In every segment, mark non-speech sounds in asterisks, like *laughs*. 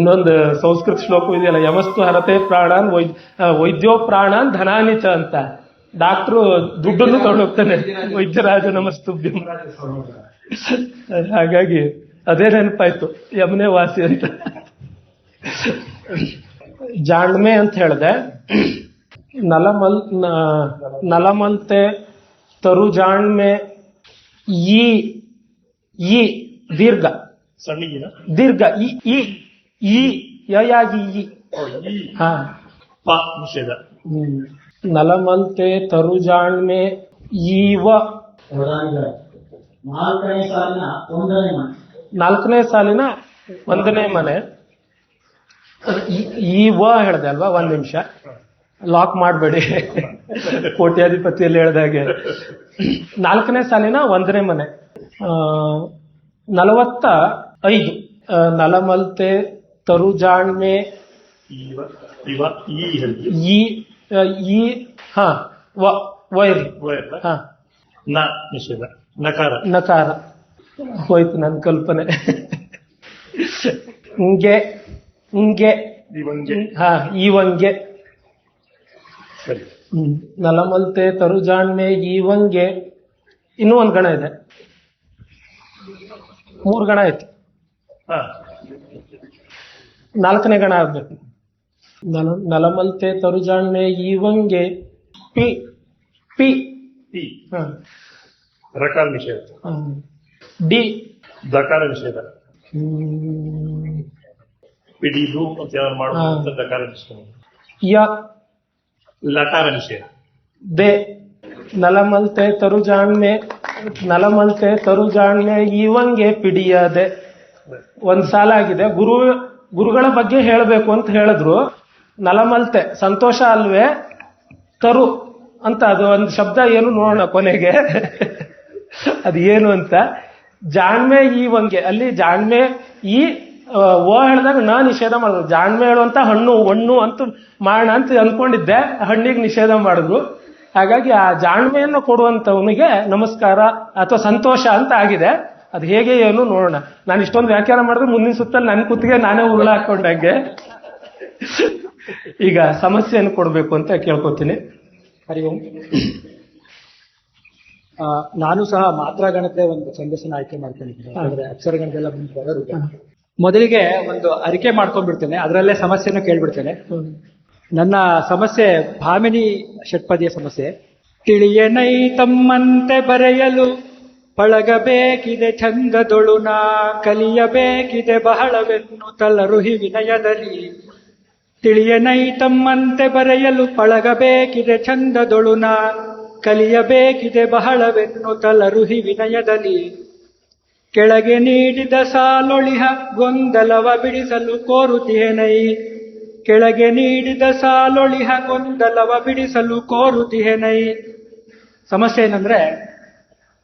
ಇನ್ನೊಂದು ಸಂಸ್ಕೃತ ಶ್ಲೋಕ ಇದೆಯಲ್ಲ ಯಮಸ್ತು ಹರತೆ ಪ್ರಾಣಾನ್ ವೈದ್ ವೈದ್ಯೋ ಪ್ರಾಣಾನ್ ಧನಾನಿಚ ಅಂತ. ಡಾಕ್ಟ್ರು ದುಡ್ಡನ್ನು ತಗೊಂಡೋಗ್ತಾನೆ ವೈದ್ಯರಾಜ ನಮಸ್ತು ಹಾಗಾಗಿ ಅದೇ ನೆನಪಾಯ್ತು ಯಮನೆ ವಾಸಿ ಅಂತ. ಜಾಣ್ಮೆ ಅಂತ ಹೇಳಿದೆ. ನಲಮಲ್ ನಲಮಂತೆ ನಲಮಲ್ತೆ ತರು ಜಾಣ್ಮೆ ಈ ಈ ದೀರ್ಘ. ಸಣ್ಣ ದೀರ್ಘ ಈ. ಈ ಈ ಯಯಾಗಿ ಈ ಹಾ. ಪ ನಿಷೇಧ. ಹ್ಮ್. ನಲಮಲ್ತೆ ತರು ಜಾಣ್ಮೆ ಈವ. ನಾಲ್ಕನೇ ಸಾಲಿನ ಒಂದನೇ ಮನೆ. ನಾಲ್ಕನೇ ಸಾಲಿನ ಒಂದನೇ ಮನೆ. ಈ- ಈ ವ ಹೇಳ್ದೆ ಅಲ್ವಾ? ಒಂದ್ ನಿಮಿಷ. ಲಾಕ್ ಮಾಡಬೇಡಿ. ಕೋಟ್ಯಾಧಿಪತಿಯಲ್ಲಿ ಹೇಳ್ದಾಗೆ ನಾಲ್ಕನೇ ಸಾಲಿನ ಒಂದನೇ ಮನೆ. ಆ, ನಲವತ್ತ ಐದು. ನಲಮಲ್ತೆ ತರುಜಾಣ್ಮೆ ಜಾಣ್ಮೆ ಈ ಈ ವ ವೈರಿ ಹಾ ನ ನಿಷೇಧ ನಕಾರ ನಕಾರ ಹೋಯ್ತು ನನ್ನ ಕಲ್ಪನೆ ಹಿಂಗೆ ಹಿಂಗೆ ಹಾ ಈವಂಗೆ ಸರಿ ತರು ನಲಮಲ್ತೆ ತರುಜಾಣ್ಮೆ ಈವಂಗೆ ಇನ್ನೂ ಒಂದ್ ಗಣ ಇದೆ ಮೂರ್ ಗಣ ಆಯ್ತು ಹಾ ನಾಲ್ಕನೇ ಗಣ ಆಗ್ಬೇಕು. ನಲ ನಲಮಲ್ತೆ ತರುಜಾಣ್ಮೆ ಈವಂಗೆ ಪಿ ಪಿ. ಟಿ ಹ. ರಕಾರ ನಿಷೇಧ. ಹ್ಮ್. ಡಿ. ದಕಾರ ನಿಷೇಧ. ಹ್ಮ್. ಪಿಡಿದು ಅಂತ ಏನಾದ್ರು ಮಾಡಬಹುದು ಅಂತ ದಕಾರ ನಿಷೇಧ. ಯ. ಲಕಾರ ನಿಷೇಧ. ದೆ. ನಲಮಲ್ತೆ ತರುಜಾಣ್ಮೆ ನಲಮಲ್ತೆ ತರುಜಾಣ್ಮೆ ಈವಂಗೆ ಪಿಡಿಯದೆ ಒಂದ್ ಸಾಲ ಆಗಿದೆ ಗುರು ಗುರುಗಳ ಬಗ್ಗೆ ಹೇಳಬೇಕು ಅಂತ ಹೇಳಿದ್ರು. ನಲಮಲ್ತೆ, ಸಂತೋಷ ಅಲ್ವೇ? ತರು ಅಂತ ಅದು ಒಂದು ಶಬ್ದ ಏನು ನೋಡೋಣ ಕೊನೆಗೆ. ಅದು ಏನು ಅಂತ. ಜಾಣ್ಮೆ ಈ ಈವಂಗೆ ಅಲ್ಲಿ ಜಾಣ್ಮೆ ಈ ಓ ಹೇಳಿದಾಗ ನಾ ನಿಷೇಧ ಮಾಡಿದ್ರು. ಜಾಣ್ಮೆ ಹೇಳುವಂತ ಹಣ್ಣು ಹಣ್ಣು ಅಂತ ಮಾಡೋಣ ಅಂತ ಅನ್ಕೊಂಡಿದ್ದೆ, ಹಣ್ಣಿಗೆ ನಿಷೇಧ ಮಾಡಿದ್ರು. ಹಾಗಾಗಿ ಆ ಜಾಣ್ಮೆಯನ್ನು ಕೊಡುವಂತವನಿಗೆ ನಮಸ್ಕಾರ ಅಥವಾ ಸಂತೋಷ ಅಂತ ಆಗಿದೆ. ಅದು ಹೇಗೆ ಏನು ನೋಡೋಣ. ನಾನು ಇಷ್ಟೊಂದು ವ್ಯಾಖ್ಯಾನ ಮಾಡಿದ್ರೆ ಮುಂದಿನ ಸುತ್ತಲ್ಲಿ ನನ್ನ ಕುತ್ತಿಗೆ ನಾನೇ ಉರುಳ ಹಾಕೊಂಡಂಗೆ ಈಗ ಸಮಸ್ಯೆಯನ್ನು ಕೊಡಬೇಕು ಅಂತ ಕೇಳ್ಕೊತೀನಿ. ಹರಿ ಓಂ. ನಾನು ಸಹ ಮಾತ್ರ ಗಣತೆ ಒಂದು ಸಂದೇಶನ ಆಯ್ಕೆ ಮಾಡ್ಕೊಂಡಿದ್ದೀನಿ ಅಂದ್ರೆ ಅಕ್ಷರ ಗಣತೆಲ್ಲ ಮುಂದೆ ಬರೋರು ಮೊದಲಿಗೆ ಒಂದು ಅರಿಕೆ ಮಾಡ್ಕೊಂಡ್ಬಿಡ್ತೇನೆ, ಅದರಲ್ಲೇ ಸಮಸ್ಯೆನ ಕೇಳ್ಬಿಡ್ತೇನೆ. ನನ್ನ ಸಮಸ್ಯೆ ಭಾಮಿನಿ ಷಟ್ಪದಿಯ ಸಮಸ್ಯೆ. ತಿಳಿಯನೈ ತಮ್ಮಂತೆ ಬರೆಯಲು ಪಳಗಬೇಕಿದೆ ಚಂದದೊಳುನಾ ಕಲಿಯಬೇಕಿದೆ ಬಹಳವೆನ್ನು ತಲರುಹಿ ವಿನಯದಲ್ಲಿ. ತಿಳಿಯನೈ ತಮ್ಮಂತೆ ಬರೆಯಲು ಪಳಗಬೇಕಿದೆ ಚಂದದೊಳುನಾ ಕಲಿಯಬೇಕಿದೆ ಬಹಳವೆನ್ನು ತಲರುಹಿ ವಿನಯದಲ್ಲಿ. ಕೆಳಗೆ ನೀಡಿದ ಸಾಲೊಳಿಹ ಗೊಂದಲವ ಬಿಡಿಸಲು ಕೋರುತಿಹೆನೈ ಕೆಳಗೆ ನೀಡಿದ ಸಾಲೊಳಿಹ ಗೊಂದಲವ ಬಿಡಿಸಲು ಕೋರುತಿಹೆನೈ ಸಮಸ್ಯೆ ಏನಂದ್ರೆ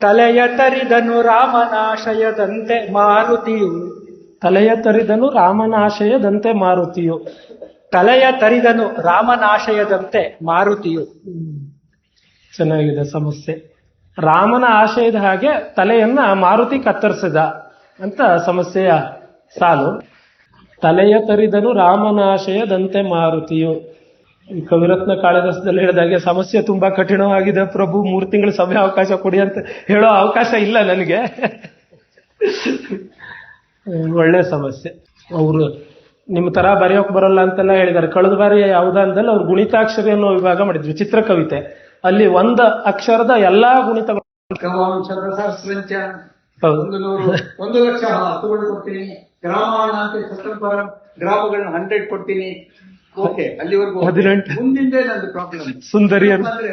ತಲೆಯ ತರಿದನು ರಾಮನಾಶಯದಂತೆ ಮಾರುತಿಯು. ತಲೆಯ ತರಿದನು ರಾಮನಾಶಯದಂತೆ ಮಾರುತಿಯು. ತಲೆಯ ತರಿದನು ರಾಮನಾಶಯದಂತೆ ಮಾರುತಿಯು. ಚೆನ್ನಾಗಿದೆ ಸಮಸ್ಯೆ. ರಾಮನ ಆಶಯದ ಹಾಗೆ ತಲೆಯನ್ನ ಮಾರುತಿ ಕತ್ತರಿಸಿದ ಅಂತ ಸಮಸ್ಯೆಯ ಸಾಲು. ತಲೆಯ ತರಿದನು ರಾಮನಾಶಯದಂತೆ ಮಾರುತಿಯು. ಈ ಕವಿರತ್ನ ಕಾಳಿದಾಸದಲ್ಲಿ ಹೇಳಿದಾಗೆ ಸಮಸ್ಯೆ ತುಂಬಾ ಕಠಿಣವಾಗಿದೆ. ಪ್ರಭು ಮೂರು ತಿಂಗಳ ಸಮಯ ಅವಕಾಶ ಕೊಡಿ ಅಂತ ಹೇಳೋ ಅವಕಾಶ ಇಲ್ಲ ನನಗೆ. ಒಳ್ಳೆ ಸಮಸ್ಯೆ. ಅವರು ನಿಮ್ಮ ತರ ಬರೆಯೋಕೆ ಬರಲ್ಲ ಅಂತೆಲ್ಲ ಹೇಳಿದ್ದಾರೆ. ಕಳೆದ ಬಾರಿ ಯಾವುದ ಅಂದಲ್ಲಿ ಅವ್ರು ಗುಣಿತಾಕ್ಷರಿ ಅನ್ನೋ ವಿಭಾಗ ಮಾಡಿದ್ರು ಚಿತ್ರ ಕವಿತೆ ಅಲ್ಲಿ ಒಂದ ಅಕ್ಷರದ ಎಲ್ಲಾ ಗುಣಿತಗಳು. ಒಂದು ಲಕ್ಷ ಹತ್ತು ಕೊಡ್ತೀನಿ. ಗ್ರಾಮಗಳನ್ನ ಹಂಡ್ರೆಡ್ ಕೊಡ್ತೀನಿ. ಅಲ್ಲಿವರೆಗೂ. ಮುಂದಿಂದೇ ನಂದು ಪ್ರಾಬ್ಲಮ್ ಸುಂದರಿ ಅಂದ್ರೆ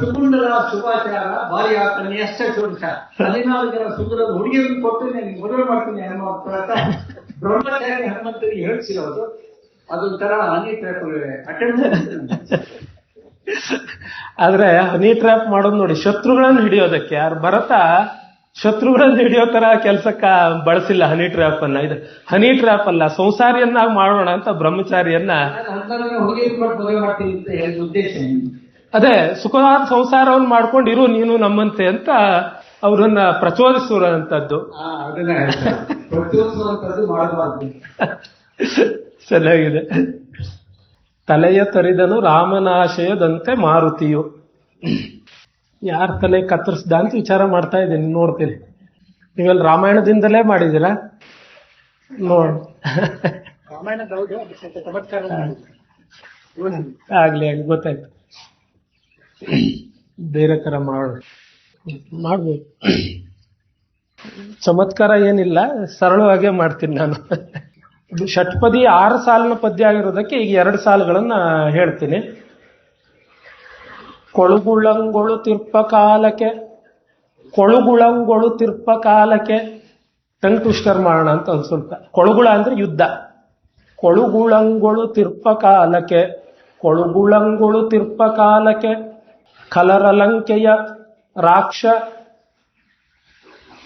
ಸುಗುಂಡರ ಶುಭಾಚಾರ ಬಾರಿ ಆಗ್ತಾನೆ ಎಷ್ಟೇ ವರ್ಷ ಹದಿನಾರು ಜನ ಸುಂದರ ಹುಡುಗಿಯನ್ನು ಕೊಟ್ಟು ನಿಮ್ಗೆ ಮದುವೆ ಮಾಡ್ತೀನಿ ಪ್ರಕಾರ ಬ್ರಹ್ಮಚಾರಿ ಹನುಮಂತರಿಗೆ ಹೇಳ್ಸಿರೋದು ಅದೊಂಥರ ಹನಿ ಟ್ರ್ಯಾಪ್ *laughs* ಆದ್ರೆ ಹನಿ ಟ್ರ್ಯಾಪ್ ಮಾಡೋದು ನೋಡಿ ಶತ್ರುಗಳನ್ನು ಹಿಡಿಯೋದಕ್ಕೆ ಯಾರು ಭರತ ಶತ್ರುಗಳನ್ನ ಹಿಡಿಯೋ ತರ ಕೆಲ್ಸಕ್ಕ ಬಳಸಿಲ್ಲ ಹನಿ ಟ್ರ್ಯಾಪ್ ಅನ್ನ. ಇದು ಹನಿ ಟ್ರ್ಯಾಪ್ ಅಲ್ಲ ಸಂಸಾರಿಯನ್ನ ಮಾಡೋಣ ಅಂತ ಬ್ರಹ್ಮಚಾರಿಯನ್ನ? ಅದೇ ಸುಖವಾದ ಸಂಸಾರವನ್ನು ಮಾಡ್ಕೊಂಡು ಇರು ನೀನು ನಮ್ಮಂತೆ ಅಂತ ಅವರನ್ನ ಪ್ರಚೋದಿಸುವಂತದ್ದು. *laughs* ಚೆನ್ನಾಗಿದೆ. ತಲೆಯ ತರಿದನು ರಾಮನಾಶಯದಂತೆ ಮಾರುತಿಯು. ಯಾರ ತಲೆ ಕತ್ತರಿಸ್ದ ಅಂತ ವಿಚಾರ ಮಾಡ್ತಾ ಇದ್ದೀನಿ ನೋಡ್ತೀನಿ. ನೀವೆಲ್ಲ ರಾಮಾಯಣದಿಂದಲೇ ಮಾಡಿದ್ದೀರಾ? ನೋಡ್. ಆಗ್ಲಿ ಆಗ್ಲಿ ಗೊತ್ತಾಯ್ತು. ಬೇರೆ ತರ ಮಾಡ. ಮಾಡ್ಬೋದು. ಚಮತ್ಕಾರ ಏನಿಲ್ಲ ಸರಳವಾಗೇ ಮಾಡ್ತೀನಿ ನಾನು. ಷಟ್ಪದಿ ಆರು ಸಾಲಿನ ಪದ್ಯ ಆಗಿರೋದಕ್ಕೆ ಈಗ ಎರಡು ಸಾಲುಗಳನ್ನ ಹೇಳ್ತೀನಿ. ಕೊಳುಗುಳಂಗೊಳು ತಿರ್ಪ ಕಾಲಕ್ಕೆ ಕೊಳುಗುಳಂಗೊಳು ತಿರ್ಪ ಕಾಲಕ್ಕೆ ಟಂಗ್ ಮಾಡೋಣ ಅಂತ ಒಂದು ಸ್ವಲ್ಪ ಕೊಳುಗುಳ ಅಂದ್ರೆ ಯುದ್ಧ. ಕೊಳುಗುಳಂಗೊಳು ತಿರ್ಪ ಕಾಲಕ್ಕೆ ಕೊಳುಗುಳಂಗೊಳು ತಿರ್ಪ ಕಾಲಕ್ಕೆ ಕಲರಲಂಕೆಯ ರಾಕ್ಷ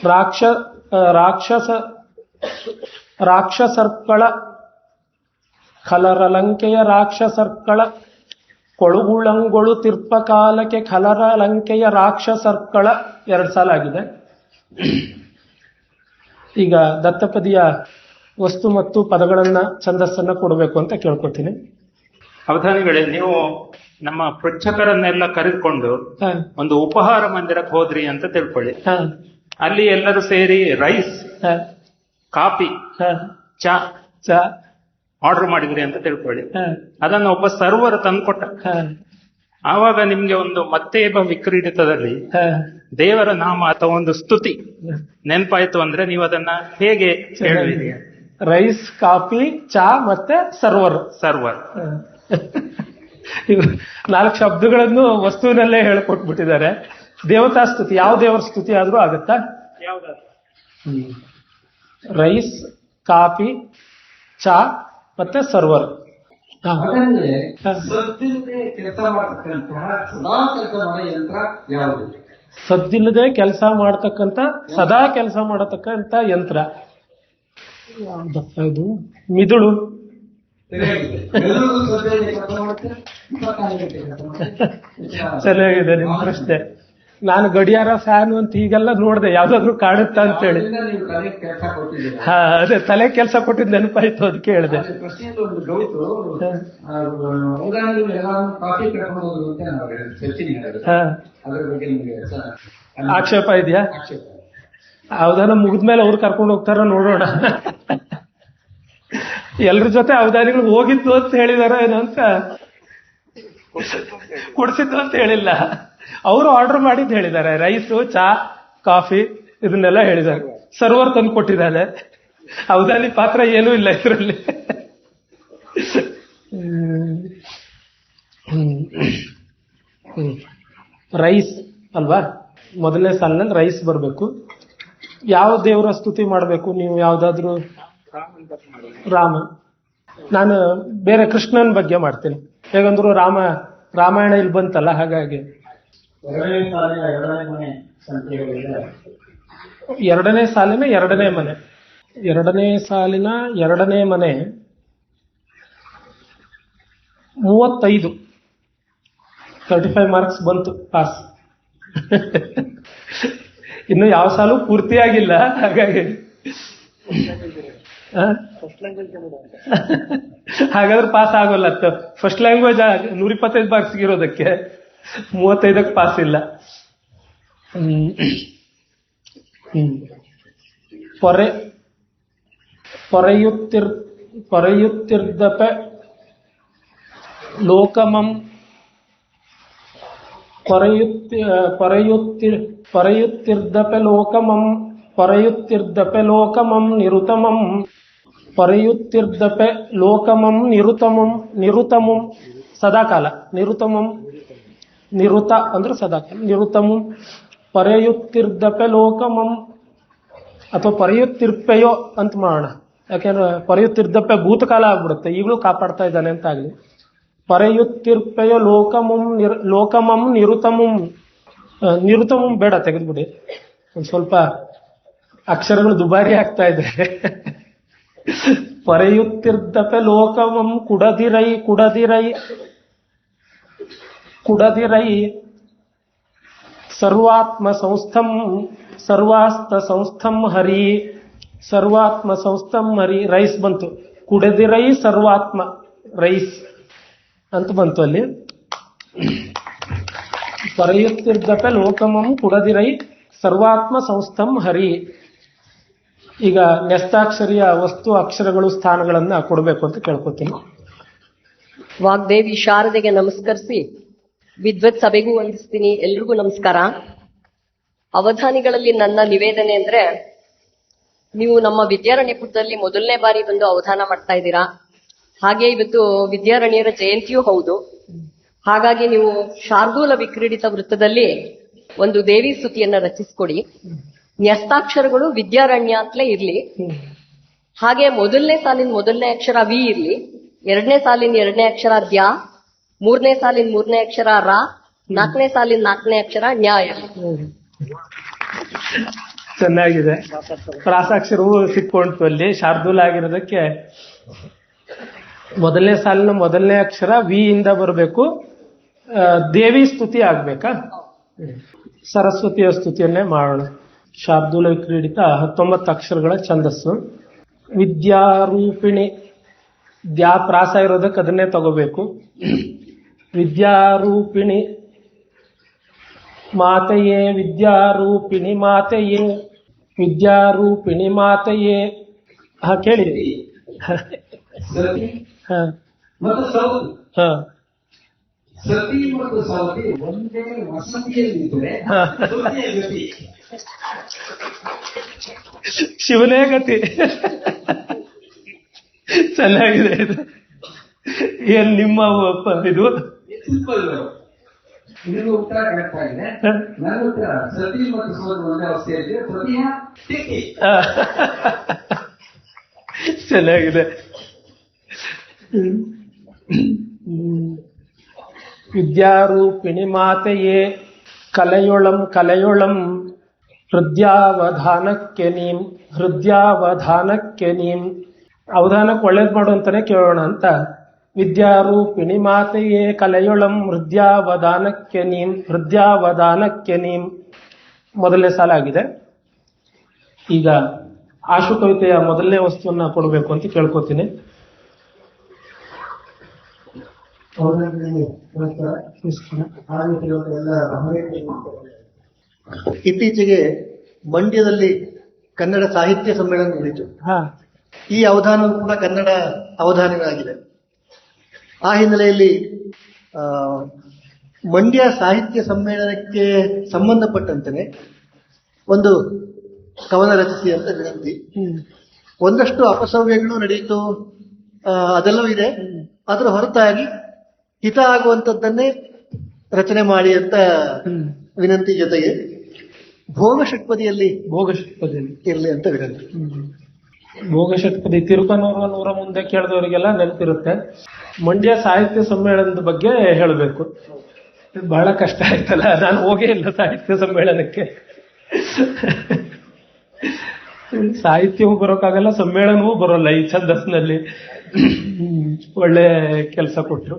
ರಾಕ್ಷ ರಾಕ್ಷಸ, ರಾಕ್ಷಸರ್ಕಳ, ಕಲರಲಂಕೆಯ ರಾಕ್ಷಸರ್ಕಳ ಕೊಳುಗುಳಂಗೊಳು ತಿರ್ಪ ಕಾಲಕ್ಕೆ ಖಲರಲಂಕೆಯ ರಾಕ್ಷಸರ್ಕಳ ಎರಡು ಸಾಲ ಆಗಿದೆ. ಈಗ ದತ್ತಪದಿಯ ವಸ್ತು ಮತ್ತು ಪದಗಳನ್ನ ಛಂದಸ್ಸನ್ನ ಕೊಡಬೇಕು ಅಂತ ಕೇಳ್ಕೊತೀನಿ ಅವಧಾನಿಗಳೇ ನೀವು ನಮ್ಮ ಪೃಚ್ಛಕರನ್ನೆಲ್ಲ ಕರೆದುಕೊಂಡು ಒಂದು ಉಪಹಾರ ಮಂದಿರಕ್ಕೆ ಹೋದ್ರಿ ಅಂತ ತಿಳ್ಕೊಳ್ಳಿ. ಅಲ್ಲಿ ಎಲ್ಲರೂ ಸೇರಿ ರೈಸ್ ಕಾಫಿ ಚಾ ಚ, ಆರ್ಡರ್ ಮಾಡಿದ್ರಿ ಅಂತ ತಿಳ್ಕೊಳ್ಳಿ. ಅದನ್ನ ಒಬ್ಬ ಸರ್ವರ್ ತಂದ್ಕೊಟ್ಟ ಆವಾಗ ನಿಮ್ಗೆ ಒಂದು ಮತ್ತೆ ವಿಕ್ರೀಡಿತದಲ್ಲಿ ದೇವರ ನಾಮ ಅಥವಾ ಒಂದು ಸ್ತುತಿ ನೆನಪಾಯ್ತು ಅಂದ್ರೆ ನೀವು ಅದನ್ನ ಹೇಗೆ ಹೇಳಿದ್ರಿ ರೈಸ್ ಕಾಫಿ ಚಾ ಮತ್ತೆ ಸರ್ವರ್ ಸರ್ವರ್ ನಾಲ್ಕು ಶಬ್ದಗಳನ್ನು ವಸ್ತುವಿನಲ್ಲೇ ಹೇಳ್ಕೊಟ್ಬಿಟ್ಟಿದ್ದಾರೆ. ದೇವತಾ ಸ್ತುತಿ ಯಾವ ದೇವರ ಸ್ತುತಿ ಆದ್ರೂ ಆಗುತ್ತಾ? ರೈಸ್ ಕಾಫಿ ಚಾ ಮತ್ತೆ ಸರ್ವರ್. ಸದ್ದಿಲ್ಲದೆ ಕೆಲಸ ಮಾಡತಕ್ಕಂತ ಸದಾ ಕೆಲಸ ಮಾಡೋ ಯಂತ್ರ ಯಾವುದು? ಸದ್ದಿಲ್ಲದೆ ಕೆಲಸ ಮಾಡ್ತಕ್ಕಂಥ ಸದಾ ಕೆಲಸ ಮಾಡತಕ್ಕಂಥ ಯಂತ್ರ. *laughs* ಯಾವ್ದಪ್ಪ ಇದು ಮಿದುಳು. ಚೆನ್ನಾಗಿದೆ ನಿಮ್ಮ ಪ್ರಶ್ನೆ. ನಾನು ಗಡಿಯಾರ ಫ್ಯಾನ್ ಅಂತ ಹೀಗೆಲ್ಲ ನೋಡಿದೆ ಯಾವ್ದಾದ್ರು ಕಾಣುತ್ತ ಅಂತೇಳಿ. ಹೇಳಿ ನೀವು ಕೆಲಸ ಕೊಟ್ಟಿದ್ದೀರಾ? ಹಾ ಅದೇ ತಲೆ ಕೆಲಸ ಕೊಟ್ಟಿದ್ದು ನೆನಪಾಯ್ತು ಅದಕ್ಕೆ ಹೇಳಿದೆ ಆದ್ರೆ ಒಂದು ಡೌಟು ಉದಾಹರಣೆಗೆ ಎಲ್ಲಾನು ಕಾಫಿ ಕರ್ಕೊಂಡು ಅಂತ ನಾವು ಹೇಳಿದ್ವಿ, ಸಚಿನ್ ಅದ್ರ ಬಗ್ಗೆ ನಿಮಗೆ ಸ- ಆಕ್ಷೇಪ ಇದೆಯಾ? ಆಕ್ಷೇಪ. ಅವಧಾನ ಮುಗಿದ್ಮೇಲೆ ಅವ್ರು ಕರ್ಕೊಂಡು ಹೋಗ್ತಾರ ನೋಡೋಣ. ಎಲ್ರ ಜೊತೆ ಅವಧಾನಿಗಳು ಹೋಗಿದ್ದು ಅಂತ ಹೇಳಿದಾರ ಏನಂತ ಅಂತ. ಕುಡಿಸಿದ್ದು ಅಂತ ಹೇಳಿಲ್ಲ. ಅವರು ಆರ್ಡರ್ ಮಾಡಿದ್ದು ಹೇಳಿದ್ದಾರೆ. ರೈಸು ಚಾ ಕಾಫಿ ಇದನ್ನೆಲ್ಲ ಹೇಳಿದ್ದಾರೆ. ಸರ್ವರ್ ತಂದು ಕೊಟ್ಟಿದ್ದಾರೆ. ಅವಧಾನಿ ಪಾತ್ರ ಏನೂ ಇಲ್ಲ ಇದರಲ್ಲಿ. ರೈಸ್ ಅಲ್ವಾ? ಮೊದಲನೇ ಸಾಲಿನಲ್ಲಿ ರೈಸ್ ಬರಬೇಕು. ಯಾವ ದೇವರ ಸ್ತುತಿ ಮಾಡಬೇಕು? ನೀವು ಯಾವ್ದಾದ್ರು? ರಾಮ. ನಾನು ಬೇರೆ ಕೃಷ್ಣನ ಬಗ್ಗೆ ಮಾಡ್ತೀನಿ. ಹೇಗಂದ್ರು ರಾಮ, ರಾಮಾಯಣ ಇಲ್ಲಿ ಬಂತಲ್ಲ ಹಾಗಾಗಿ. ಎರಡನೇ ಸಾಲಿನ ಎರಡನೇ ಮನೆ ಸಂಖ್ಯೆ ಎರಡನೇ ಸಾಲಿನ ಎರಡನೇ ಮನೆ. ಎರಡನೇ ಸಾಲಿನ ಎರಡನೇ ಮನೆ ಮೂವತ್ತೈದು. ತರ್ಟಿ ಫೈವ್ ಮಾರ್ಕ್ಸ್ ಬಂತು ಪಾಸ್ ಇನ್ನು ಯಾವ ಸಾಲು ಪೂರ್ತಿಯಾಗಿಲ್ಲ ಹಾಗಾಗಿ? ಹಾಗಾದ್ರೆ ಪಾಸ್ ಆಗೋಲ್ಲ ಫಸ್ಟ್ ಲ್ಯಾಂಗ್ವೇಜ್ ನೂರ ಇಪ್ಪತ್ತೈದು ಮಾರ್ಕ್ಸ್ ಇರೋದಕ್ಕೆ. ಮೂವತ್ತೈದಕ್ಕೆ ಪಾಸ್ ಇಲ್ಲ ಹ್ಮ್. ಹ್ಮ್. ಪೊರೆ ಪೊರೆಯುತ್ತಿರ್ ಪೊರೆಯುತ್ತಿರ್ದಪ ಲೋಕಮಂ ಪೊರೆಯುತ್ತಿ ಪೊರೆಯುತ್ತಿ ಪೊರೆಯುತ್ತಿರ್ದಪ ಲೋಕಮಂ ಪೊರೆಯುತ್ತಿರ್ದಪ ಲೋಕಮಂ ನಿರುತಮಂ ಪೊರೆಯುತ್ತಿರ್ದಪೆ ಲೋಕಮಂ ನಿರುತಮಂ ನಿರುತಮಂ ಸದಾಕಾಲ ನಿರುತಮಂ ನಿರುತ ಅಂದ್ರೆ ಸದಾಕಾಲ ನಿರುತಮಂ ಪರೆಯುತ್ತಿರ್ದಪೆ ಲೋಕಮಂ ಅಥವಾ ಪರೆಯುತ್ತಿರ್ಪೆಯೋ ಅಂತ ಮಾಡೋಣ. ಯಾಕೆಂದ್ರೆ ಪರೆಯುತ್ತಿರ್ದಪ್ಪೆ ಭೂತಕಾಲ ಆಗ್ಬಿಡುತ್ತೆ. ಈಗಲೂ ಕಾಪಾಡ್ತಾ ಇದ್ದಾನೆ ಅಂತ ಆಗಲಿ. ಪರೆಯುತ್ತಿರ್ಪೆಯೋ ಲೋಕಮಂ ನಿರ್, ಲೋಕಮಂ ನಿರುತಮಂ ನಿರುತಮಂ ಬೇಡ, ತೆಗೆದ್ಬಿಡಿ. ಒಂದು ಸ್ವಲ್ಪ ಅಕ್ಷರಗಳು ದುಬಾರಿ ಆಗ್ತಾ ಇದೆ. ಪರೆಯುತ್ತಿರ್ದಪೆ ಲೋಕಮಂ ಕುಡದಿರೈ ಕುಡದಿರೈ. ಕುಡದಿರೈ. ಸರ್ವಾತ್ಮ ಸಂಸ್ಥಂ ಸರ್ವಾಸ್ತ ಸಂಸ್ಥಂ ಹರಿ. ಸರ್ವಾತ್ಮ ಸಂಸ್ಥಂ ಹರಿ. ರೈಸ್ ಬಂತು. ಕುಡದಿರೈ ಸರ್ವಾತ್ಮ. ರೈಸ್ ಅಂತ ಬಂತು ಅಲ್ಲಿ. ಪರೆಯುತ್ತಿದ್ದಪೆ ಲೋಕಮಂ ಕುಡದಿರೈ ಸರ್ವಾತ್ಮ ಸಂಸ್ಥಂ ಹರಿ. ಈಗ ನೆಸ್ತಾಕ್ಷರಿಯ ವಸ್ತು, ಅಕ್ಷರಗಳು, ಸ್ಥಾನಗಳನ್ನ ಕೊಡಬೇಕು ಅಂತ ಕೇಳ್ಕೊತೀನಿ. ವಾಗ್ದೇವಿ ಶಾರದೆಗೆ ನಮಸ್ಕರಿಸಿ. ವಿದ್ವತ್ ಸಭೆಗೂ ವಂದಿಸ್ತೀನಿ. ಎಲ್ರಿಗೂ ನಮಸ್ಕಾರ. ಅವಧಾನಿಗಳಲ್ಲಿ ನನ್ನ ನಿವೇದನೆ ಅಂದ್ರೆ ನೀವು ನಮ್ಮ ವಿದ್ಯಾರಣ್ಯಪುರದಲ್ಲಿ ಮೊದಲನೇ ಬಾರಿ ಬಂದು ಅವಧಾನ ಮಾಡ್ತಾ ಇದ್ದೀರಾ? ಹಾಗೆ ಇವತ್ತು ವಿದ್ಯಾರಣ್ಯರ ಜಯಂತಿಯೂ ಹೌದು. ಹಾಗಾಗಿ ನೀವು ಶಾರ್ದೂಲ ವಿಕ್ರೀಡಿತ ವೃತ್ತದಲ್ಲಿ ಒಂದು ದೇವಿ ಸ್ತುತಿಯನ್ನ ರಚಿಸ್ಕೊಡಿ. ನ್ಯಸ್ತಾಕ್ಷರಗಳು ವಿದ್ಯಾರಣ್ಯ ಅಂತಲೇ ಇರ್ಲಿ. ಹಾಗೆ ಮೊದಲನೇ ಸಾಲಿನ ಮೊದಲನೇ ಅಕ್ಷರ ವಿ ಇರ್ಲಿ. ಎರಡನೇ ಸಾಲಿನ ಎರಡನೇ ಅಕ್ಷರ ದ್ಯಾ. ಮೂರನೇ ಸಾಲಿನ ಮೂರನೇ ಅಕ್ಷರ ರಾ, ನಾಲ್ಕನೇ ಸಾಲಿನ ನಾಲ್ಕನೇ ಅಕ್ಷರ ನ್ಯಾಯ. ಚೆನ್ನಾಗಿದೆ. ಪ್ರಾಸಾಕ್ಷರವು ಸಿಕ್ಕೊಂಡ್ತು ಅಲ್ಲಿ. ಶಾರ್ದೂಲ ಆಗಿರೋದಕ್ಕೆ ಮೊದಲನೇ ಸಾಲಿನ ಮೊದಲನೇ ಅಕ್ಷರ ವಿ ಇಂದ ಬರಬೇಕು. ದೇವಿ ಸ್ತುತಿ ಆಗ್ಬೇಕಾ? ಸರಸ್ವತಿಯ ಸ್ತುತಿಯನ್ನೇ ಮಾಡೋಣ. ಶಾರ್ದೂಲ ಕ್ರೀಡಿತ ಹತ್ತೊಂಬತ್ತು ಅಕ್ಷರಗಳ ಛಂದಸ್ಸು. ವಿದ್ಯಾರೂಪಿಣಿ ದ್ಯಾ ಪ್ರಾಸ ಇರೋದಕ್ಕೆ ಅದನ್ನೇ ತಗೋಬೇಕು. ವಿದ್ಯಾರೂಪಿಣಿ ಮಾತೆಯೇ ವಿದ್ಯಾರೂಪಿಣಿ ಮಾತೆಯೇ ವಿದ್ಯಾರೂಪಿಣಿ ಮಾತೆಯೇ. ಹಾ ಕೇಳಿ. ಸತಿ. ಹಾ. ಮತ್ತು ಸೌತಿ ಒಂದೇ ವಸತಿಯಲ್ಲಿದ್ದರೆ ಶಿವನೇ ಗತಿ. ಚೆನ್ನಾಗಿದೆ ಇದು. ಏನ್ ನಿಮ್ಮ ಇದು? ಸಿಂಪಲ್. ನಿನ್ನ ಉತ್ತರ ಕರೆಕ್ಟ್ ಆಗಿದೆ. ನನ್ನ ಉತ್ತರ ಸತಿ ಮತ್ತು ಸೌತಿ ಒಂದೇ ಅವಸ್ಥೆಯಲ್ಲಿ ಸತಿಯ ಆ, ಚೆನ್ನಾಗಿದೆ. ವಿದ್ಯಾರೂಪಿಣಿ ಮಾತೆಯೇ ಕಲೆಯೊಳಂ ಕಲೆಯೊಳಂ ಹೃದಯಾವಧಾನಕ್ಕೆ ನೀಂ ಹೃದಯಾವಧಾನಕ್ಕೆ ನೀಂ. ಅವಧಾನಕ್ಕೆ ಒಳ್ಳೇದ್ ಮಾಡು ಅಂತಾನೆ ಕೇಳೋಣ ಅಂತ. ವಿದ್ಯಾರೂಪಿಣಿ ಮಾತೆಯೇ ಕಲೆಯೊಳಂ ಹೃದಯಾವಧಾನಕ್ಕೆ ನೀಂ ಹೃದಯಾವಧಾನಕ್ಕೆ ನೀಂ. ಮೊದಲನೇ ಸಾಲ ಆಗಿದೆ. ಈಗ ಆಶು ಕವಿತೆಯ ಮೊದಲನೇ ವಸ್ತುವನ್ನ ಕೊಡಬೇಕು ಅಂತ ಕೇಳ್ಕೊತೀನಿ. ಇತ್ತೀಚೆಗೆ ಮಂಡ್ಯದಲ್ಲಿ ಕನ್ನಡ ಸಾಹಿತ್ಯ ಸಮ್ಮೇಳನ ನಡೆಯಿತು. ಹಾ. ಈ ಅವಧಾನ ಕೂಡ ಕನ್ನಡ ಅವಧಾನಗಳಾಗಿದೆ. ಆ ಹಿನ್ನೆಲೆಯಲ್ಲಿ ಮಂಡ್ಯ ಸಾಹಿತ್ಯ ಸಮ್ಮೇಳನಕ್ಕೆ ಸಂಬಂಧಪಟ್ಟಂತೆ ಒಂದು ಕವನ ರಚಿಸಿ ಅಂತ ವಿನಂತಿ. ಒಂದಷ್ಟು ಅಪಸವ್ಯಗಳು ನಡೆಯಿತು. ಅದೆಲ್ಲವೂ ಇದೆ. ಅದರ ಹೊರತಾಗಿ ಹಿತ ಆಗುವಂಥದ್ದನ್ನೇ ರಚನೆ ಮಾಡಿ ಅಂತ ವಿನಂತಿ ಜೊತೆಗೆ ಭೋಗ ಷಟ್ಪದಿಯಲ್ಲಿ ಭೋಗ ಷಟ್ಪದಿಯಲ್ಲಿ ಇರಲಿ ಅಂತ ವಿನಂತಿ. ಭೋಗ ಷಟ್ಪದಿ ತಿರುಪನೂರ ನೂರ ಮುಂದೆ ಕೇಳಿದವರಿಗೆಲ್ಲ ನೆನಪಿರುತ್ತೆ. ಮಂಡ್ಯ ಸಾಹಿತ್ಯ ಸಮ್ಮೇಳನದ ಬಗ್ಗೆ ಹೇಳಬೇಕು. ಬಹಳ ಕಷ್ಟ ಆಯ್ತಲ್ಲ, ನಾನು ಹೋಗೇ ಇಲ್ಲ ಸಾಹಿತ್ಯ ಸಮ್ಮೇಳನಕ್ಕೆ. ಸಾಹಿತ್ಯವೂ ಬರೋಕ್ಕಾಗಲ್ಲ, ಸಮ್ಮೇಳನವೂ ಬರೋಲ್ಲ ಈ ಛಂದಸ್ನಲ್ಲಿ. ಒಳ್ಳೆ ಕೆಲಸ ಕೊಟ್ಟರು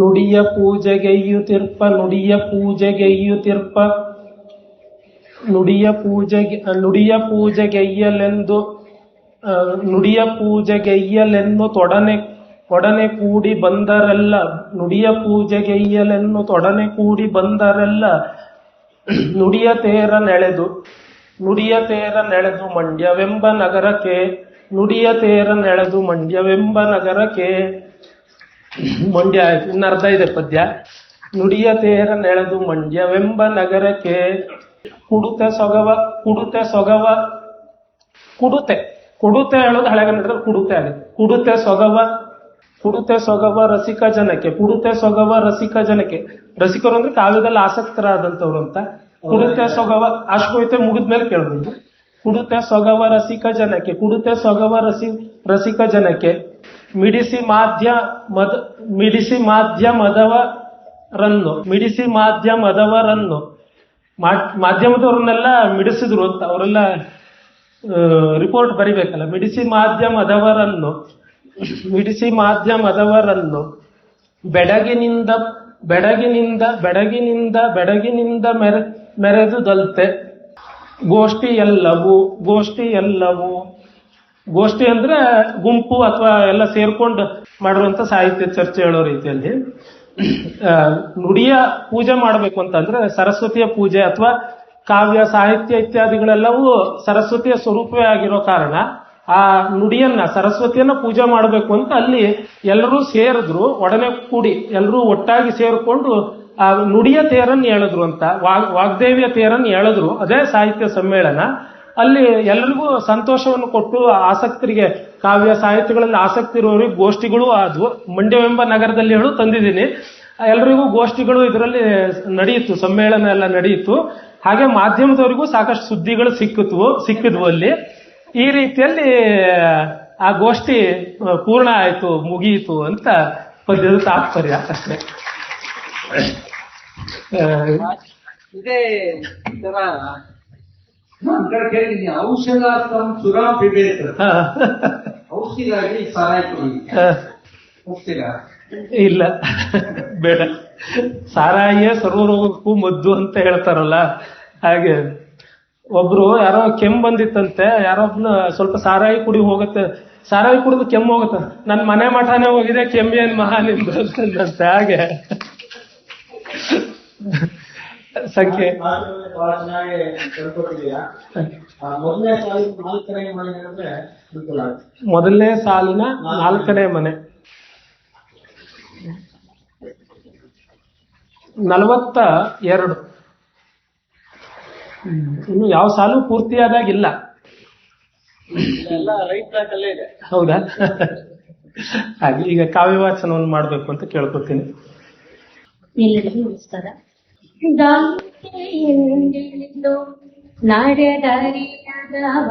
ನುಡಿಯ ಪೂಜೆಗೆಯ್ಯುತಿರ್ಪ ನುಡಿಯ ಪೂಜೆಗೆಯ್ಯುತಿರ್ಪ ನುಡಿಯ ಪೂಜೆಗೆ, ನುಡಿಯ ಪೂಜೆಗೆಯ್ಯಲೆಂದು ನುಡಿಯ ಪೂಜೆಗೆಯ್ಯಲೆನ್ನು ತೊಡನೆ, ಒಡನೆ ಕೂಡಿ ಬಂದರೆಲ್ಲ, ನುಡಿಯ ಪೂಜೆಗೆಯ್ಯಲೆನ್ನು ತೊಡನೆ ಕೂಡಿ ಬಂದರೆಲ್ಲ, ನುಡಿಯ ತೇರ ನೆಳೆದು, ನುಡಿಯ ತೇರ ನೆಳೆದು ಮಂಡ್ಯವೆಂಬ ನಗರಕ್ಕೆ, ನುಡಿಯ ತೇರ ನೆಳೆದು ಮಂಡ್ಯವೆಂಬ ನಗರಕ್ಕೆ. ಮಂಡ್ಯ ಆಯ್ತು, ಇನ್ನು ಅರ್ಧ ಇದೆ ಪದ್ಯ. ನುಡಿಯ ತೇರ ನೆಳೆದು ಮಂಡ್ಯವೆಂಬ ನಗರಕ್ಕೆ. ಕುಡುತೆ ಸೊಗವ ಕುಡುತೆ ಸೊಗವ, ಕುಡುತೆ. ಕುಡುತೆ ಹೇಳೋದು ಹಳೆಗನ್ನಡದಲ್ಲಿ ಕುಡುತೆ ಆಗುತ್ತೆ. ಕುಡುತೆ ಸೊಗವ ಕುಡುತೆ ಸೊಗವ ರಸಿಕ ಜನಕ್ಕೆ, ಕುಡುತೆ ಸೊಗವ ರಸಿಕ ಜನಕ್ಕೆ. ರಸಿಕರು ಅಂದ್ರೆ ಕಾವ್ಯದಲ್ಲಿ ಆಸಕ್ತರಾದಂತವ್ರು ಅಂತ. ಕುಡುತೆ ಸೊಗವ ಮುಗಿದ ಮುಗಿದ್ಮೇಲೆ ಕೇಳ್ಬೋದು. ಕುಡುತೆ ಸೊಗವ ರಸಿಕ ಜನಕ್ಕೆ, ಕುಡುತೆ ಸೊಗವ ರಸಿ, ರಸಿಕ ಜನಕ್ಕೆ. ಮಿಡಿಸಿ ಮಾಧ್ಯ ಮದ, ಮಿಡಿಸಿ ಮಾಧ್ಯ ಮದವರನ್ನು, ಮಿಡಿಸಿ ಮಾಧ್ಯ ಮದವರನ್ನು. ಮಾಧ್ಯಮದವ್ರನ್ನೆಲ್ಲ ಮಿಡಿಸಿದ್ರು ಅಂತ, ಅವರೆಲ್ಲ ರಿಪೋರ್ಟ್ ಬರಿಬೇಕಲ್ಲ. ಮಿಡಿಸಿ ಮಾಧ್ಯಮದವರನ್ನು ಮಿಡಿಸಿ ಮಾಧ್ಯಮದವರನ್ನು ಬೆಡಗಿನಿಂದ ಬೆಡಗಿನಿಂದ ಬೆಡಗಿನಿಂದ ಬೆಡಗಿನಿಂದ ಮೆರೆ ಮೆರೆದುದಲ್ತೆ ಗೋಷ್ಠಿ ಎಲ್ಲವೂ ಗೋಷ್ಠಿ ಎಲ್ಲವೂ. ಗೋಷ್ಠಿ ಅಂದ್ರೆ ಗುಂಪು ಅಥವಾ ಎಲ್ಲ ಸೇರ್ಕೊಂಡು ಮಾಡಿರುವಂತ ಸಾಹಿತ್ಯ ಚರ್ಚೆ ಹೇಳೋ ರೀತಿಯಲ್ಲಿ. ನುಡಿಯ ಪೂಜೆ ಮಾಡಬೇಕು ಅಂತಂದ್ರೆ ಸರಸ್ವತಿಯ ಪೂಜೆ ಅಥವಾ ಕಾವ್ಯ, ಸಾಹಿತ್ಯ ಇತ್ಯಾದಿಗಳೆಲ್ಲವೂ ಸರಸ್ವತಿಯ ಸ್ವರೂಪವೇ ಆಗಿರೋ ಕಾರಣ ಆ ನುಡಿಯನ್ನ, ಸರಸ್ವತಿಯನ್ನ ಪೂಜೆ ಮಾಡಬೇಕು ಅಂತ ಅಲ್ಲಿ ಎಲ್ಲರೂ ಸೇರಿದ್ರು, ಒಡನೆ ಕೂಡಿ ಎಲ್ಲರೂ ಒಟ್ಟಾಗಿ ಸೇರಿಕೊಂಡು ಆ ನುಡಿಯ ತೇರನ್ನು ಹೇಳಿದ್ರು ಅಂತ, ವಾಗ್, ವಾಗ್ದೇವಿಯ ತೇರನ್ನು ಹೇಳಿದ್ರು, ಅದೇ ಸಾಹಿತ್ಯ ಸಮ್ಮೇಳನ. ಅಲ್ಲಿ ಎಲ್ಲರಿಗೂ ಸಂತೋಷವನ್ನು ಕೊಟ್ಟು ಆಸಕ್ತರಿಗೆ, ಕಾವ್ಯ ಸಾಹಿತ್ಯಗಳಲ್ಲಿ ಆಸಕ್ತಿ ಇರೋರಿಗೆ ಗೋಷ್ಠಿಗಳು ಆದವು. ಮಂಡ್ಯವೆಂಬ ನಗರದಲ್ಲಿ ಹೇಳು ತಂದಿದ್ದೀನಿ. ಎಲ್ರಿಗೂ ಗೋಷ್ಠಿಗಳು ಇದರಲ್ಲಿ ನಡೆಯಿತು, ಸಮ್ಮೇಳನ ಎಲ್ಲ ನಡೆಯಿತು. ಹಾಗೆ ಮಾಧ್ಯಮದವರಿಗೂ ಸಾಕಷ್ಟು ಸುದ್ದಿಗಳು ಸಿಕ್ಕಿದ್ವು ಸಿಕ್ಕಿದ್ವು ಅಲ್ಲಿ. ಈ ರೀತಿಯಲ್ಲಿ ಆ ಗೋಷ್ಠಿ ಪೂರ್ಣ ಆಯಿತು ಮುಗಿಯಿತು ಅಂತ ಪದ್ಯದ ತಾತ್ಪರ್ಯ ಅಷ್ಟೇ. ಇದೇ ತರ ಔಷಧ ಸುರಾ ಪಿಬೇತ್. ಔಷಧಿಗಾಗಿ ಹೋಗ್ತೀರಾ ಇಲ್ಲ. ಬೇಡ. ಸಾರಾಯಿಯೇ ಸರ್ವರೋಗಕ್ಕೂ ಮದ್ದು ಅಂತ ಹೇಳ್ತಾರಲ್ಲ. ಹಾಗೆ ಒಬ್ರು ಯಾರೋ ಕೆಮ್ಮು ಬಂದಿತ್ತಂತೆ ಯಾರೊಬ್ನ ಸ್ವಲ್ಪ ಸಾರಾಯಿ ಕುಡಿ ಹೋಗುತ್ತೆ ಸಾರಾಯಿ ಕುಡಿದು ಕೆಮ್ಮು ಹೋಗುತ್ತೆ. ನನ್ನ ಮನೆ ಮಠನೇ ಹೋಗಿದೆ ಕೆಮ್ಮು ಏನ್ ಮಹಾ ಅಂತಂದಂತೆ ಹಾಗೆ. ಸಂಖ್ಯೆ. ಮೊದಲನೇ ಸಾಲಿನ ನಾಲ್ಕನೇ ಮನೆ. ನಲವತ್ತ ಎರಡು. ಇನ್ನು ಯಾವ ಸಾಲು ಪೂರ್ತಿಯಾದಾಗಿಲ್ಲ. ಎಲ್ಲ ರೈಟ್ ಟ್ರ್ಯಾಕ್ ಅಲ್ಲೇ ಇದೆ. ಹೌದಾ? ಹಾಗೆ ಈಗ ಕಾವ್ಯ ವಾಚನವನ್ನು ಮಾಡಬೇಕು ಅಂತ ಕೇಳ್ಕೊತೀನಿ. ಎಲ್ಲರಿಗೂ ನಮಸ್ಕಾರ. ನಡೆದರಿಯದವ